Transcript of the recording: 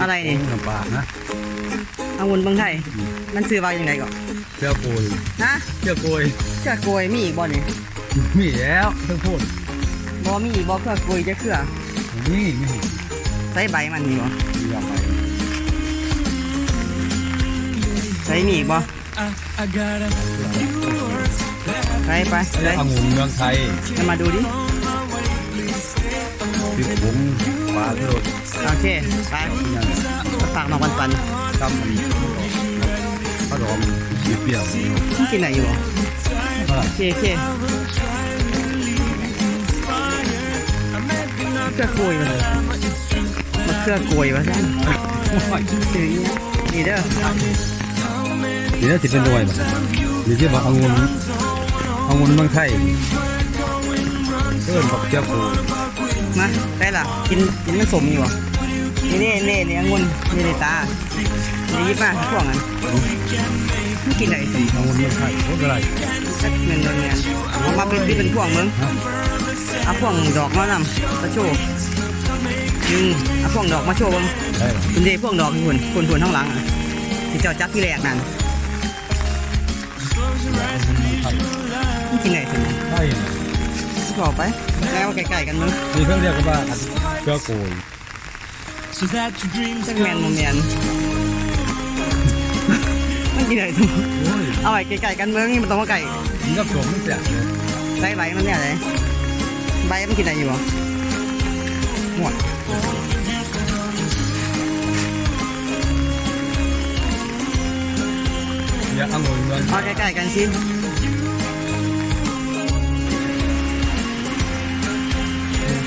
อะไรนี่ลำบากนะองุ่นเมืองไทยมันซื้อว่าอย่างไรก่อนเชื่อโกยนะเชื่อโกยเครือกล้วยมีอีกบ่นี่มีแล้วต้องพูดบ่มีอีกบ่เครือกล้วยจะเครือนี่มีใส่ใบมันนี่บ่มีอย่างไรใส่มีอีกบ่ใส่ไปแล้ใส่วองุ่นเมืองไทยจะมาดูดิพริกผง ปลาเลือดโอเค ไปอย่างฝากมาปันปันตำมันข้าวดองเปรี้ยวมันกินไหนอยู่บ่เท่าไหร่โอเคโอเคเครือกล้วยมันมันเครือกวยว่าซั่นซื้ออีหยังนี่เด้อเดี๋ยวสิเป็นรวยบ่เดี๋ยวจะบอกองุ่นอางุนเมืองไทยเอิ้นบอกเชื่อโก ยมาได้ล่ะ กินกินมันสมอยู่บ่นี่นี่นี่นี่องุ่นนี่นี่ตานี่หยิบมาพวกนั้นมันกินไหนสมองุ่นเมืองไทยโอ้เท่าไหร่สักเงินเงินเงินเอามาเป็นที่เป็นพวงมึงฮะเอาพวงดอกมานำมาโชว์อืมเอาพวงดอกมาโชว์มึงได้เหรอคุณเดพวงดอกคุณคุณคุณข้างหลังอะที่เจ้าจับที่แรกนั่นองุ่นเมืองไทยมันกินไหนสมได้ บอกไปแล้วไก่ๆกันมึงมีเครื่องเรียกว่าเชื่อโกย So that your dreams จักแมนโมเมนมันกินไหนสมโอ้ยเอาไว้ไก่ๆกันมึงนี่มันต้องว่าไก่มันก็สมไม่เสียเลยใบใบมันเนี่ยเลยใบมันกินไหนอยู่บ่หมดเดี๋ยวองุ่นเมืองไทเอายใกล้ๆกันสิ